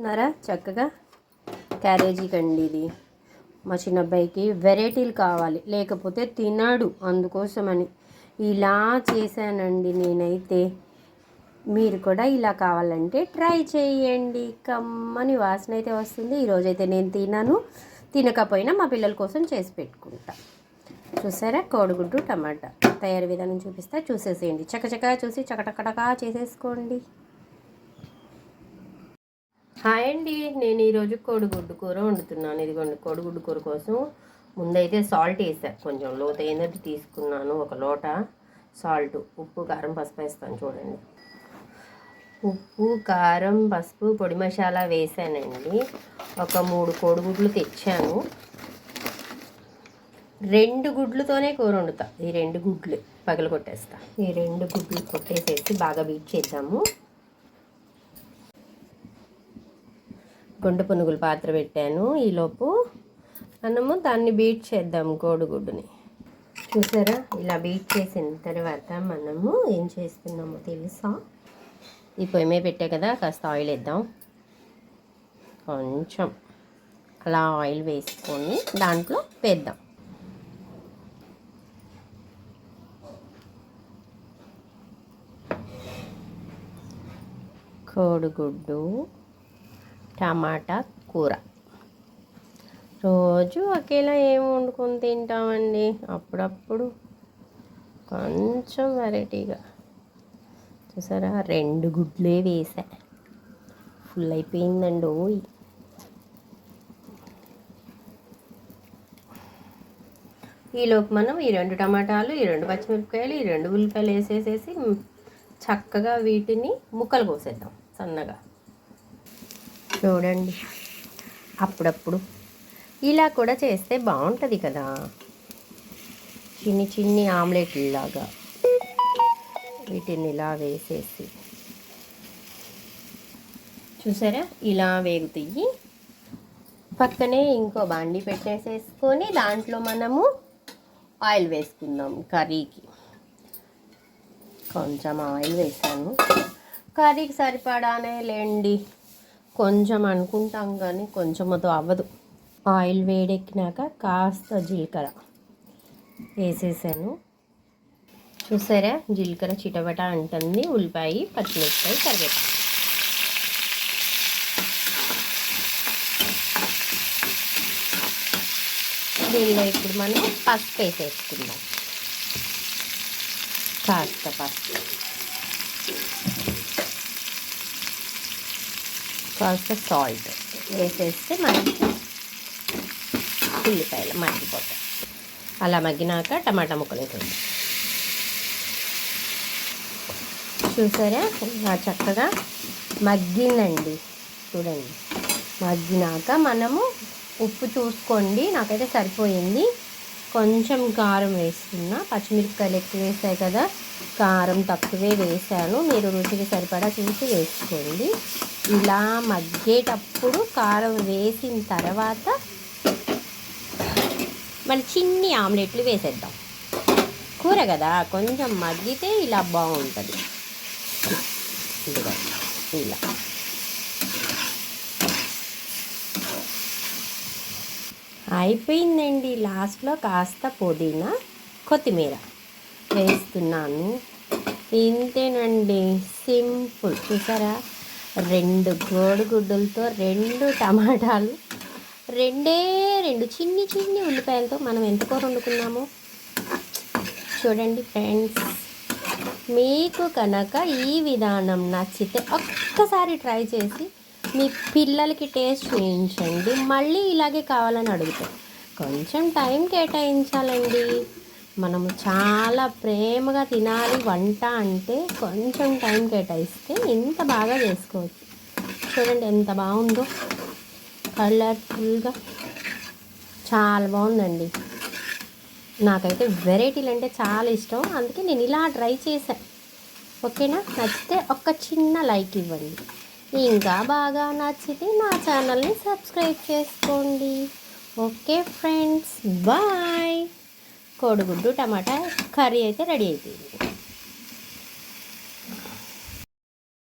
నారా చక్కగా క్యారేజీ కండి ఇది. మా చిన్న అబ్బాయికి వెరైటీలు కావాలి. లేకపోతే తినడు అందుకోసమని. ఇలా చేశానండి నేనైతే. మీరు కూడా ఇలా కావాలంటే ట్రై చేయండి. కమ్మని వాసన అయితే వస్తుంది. ఈరోజైతే నేను తినను. తినకపోయినా మా పిల్లల కోసం చేసి పెట్టుకుంటా. చూసారా? కోడిగుడ్డు టమాటా. తయారీ విధానం చూపిస్తా. చూసేసేయండి. చకచకా చూసి చకటకటకా చేసేసుకోండి. హాయ్ అండి. నేను ఈరోజు కోడిగుడ్డు కూర వండుతున్నాను. ఇదిగోండి కోడిగుడ్డు కూర కోసం ముందైతే సాల్ట్ వేసాను కొంచెం లోతైనది తీసుకున్నాను ఒక లోట సాల్ట్ ఉప్పు కారం పసుపు వేస్తాను చూడండి. ఉప్పు కారం పసుపు పొడి మసాలా వేసానండి. ఒక మూడు కోడిగుడ్లు తెచ్చాను. రెండు గుడ్లతోనే కూర వండుతా. ఈ రెండు గుడ్లు పగలు కొట్టేస్తా ఈ రెండు గుడ్లు కొట్టేసేసి బాగా బీట్ చేద్దాము. గుండ పునుగులు పాత్ర పెట్టాను. ఈలోపు మనము దాన్ని బీట్ చేద్దాం కోడిగుడ్డుని. చూసారా? ఇలా బీట్ చేసిన తర్వాత మనము ఏం చేస్తున్నామో తెలుసా? ఈ పొయ్యి మీద పెట్టా కదా కాస్త ఆయిల్ వేద్దాం. కొంచెం అలా ఆయిల్ వేసుకొని దాంట్లో వేద్దాం. కోడిగుడ్డు టమాటా కూర. రోజు ఒకేలా ఏం వండుకొని తింటామండి? అప్పుడప్పుడు కొంచెం వెరైటీగా. చూసారా? రెండు గుడ్లే వేసా. ఫుల్ అయిపోయిందండి ఓయ్. ఈలోపు మనం ఈ రెండు టమాటాలు ఈ రెండు పచ్చిమిరపకాయలు ఈ రెండు ఉల్లిపాయలు వేసేసేసి చక్కగా వీటిని ముక్కలు కోసేద్దాం సన్నగా. చూడండి. అప్పుడప్పుడు. ఇలా కూడా చేస్తే బాగుంటుంది కదా. చిన్ని చిన్ని ఆమ్లెట్లాగా వీటిని ఇలా వేసేసి. చూసారా? ఇలా వేగుతాయి. పక్కనే ఇంకో బాండి పెట్టేసేసుకొని దాంట్లో మనము ఆయిల్ వేసుకుందాం కర్రీకి. కొంచెం ఆయిల్ వేసాను. కర్రీకి సరిపడానే లేండి. కొంచెం అనుకుంటాం కానీ కొంచెంతో అవ్వదు. ఆయిల్ వేడెక్కినాక కాస్త జీలకర్ర వేసేసాను. చూసారా? జీలకర్ర చిటబట అంటుంది. ఉల్లిపాయ పచ్చిమిరపకాయ కరివేపాకు. దీనిలో ఇప్పుడు మనం పసుపు వేసేసుకుందాం. కాస్త పసుపు. కాస్త సాల్ట్ వేసేస్తే మనకి ఉల్లిపాయలు మగ్గిపోతాయి అలా మగ్గినాక టమాటా ముక్కలు వేసేస్తాం చూసారా? చక్కగా మగ్గిందండి. చూడండి. మగ్గినాక మనము ఉప్పు చూసుకోండి. నాకైతే సరిపోయింది. కొంచెం కారం వేస్తున్నా. పచ్చిమిరపకాయలు ఎక్కువ వేసాయి కదా. కారం తక్కువే వేసాను. మీరు రుచికి సరిపడా చూసి వేసుకోండి. ఇలా మగ్గేటప్పుడు కారం వేసిన తర్వాత మళ్ళీ చిన్ని ఆమ్లెట్లు వేసేద్దాం. కూర కదా? కొంచెం మగ్గితే ఇలా బాగుంటుంది. ఇలా. అయిపోయిందండి లాస్ట్లో కాస్త పుదీనా కొత్తిమీర వేస్తున్నాను. ఇంతేనండి సింపుల్. చూసారా? రెండు గోడుగుడ్డలతో రెండు టమాటాలు రెండే రెండు చిన్ని చిన్ని ఉల్లిపాయలతో మనం ఎంత కూర వండుకున్నాము. చూడండి ఫ్రెండ్స్ మీకు కనుక ఈ విధానం నచ్చితే ఒక్కసారి ట్రై చేసి మీ పిల్లలకి టేస్ట్ చేయించండి. మళ్ళీ ఇలాగే కావాలని అడుగుతారు కొంచెం టైం కేటాయించాలండి. మనము చాలా ప్రేమగా తినాలి. వంట అంటే కొంచెం టైం కేటాయిస్తే ఇంత బాగా చేసుకోవచ్చు. చూడండి ఎంత బాగుందో. కలర్ఫుల్గా. చాలా బాగుందండి. నాకైతే వెరైటీలు అంటే చాలా ఇష్టం. అందుకే నేను ఇలా ట్రై చేశాను ఓకేనా? నచ్చితే ఒక చిన్న లైక్ ఇవ్వండి. ఇంకా బాగా నచ్చితే నా ఛానల్ని సబ్స్క్రైబ్ చేసుకోండి. Okay friends bye. కోడిగుడ్డు టమాటా కర్రీ అయితే రెడీ అయిపోయింది.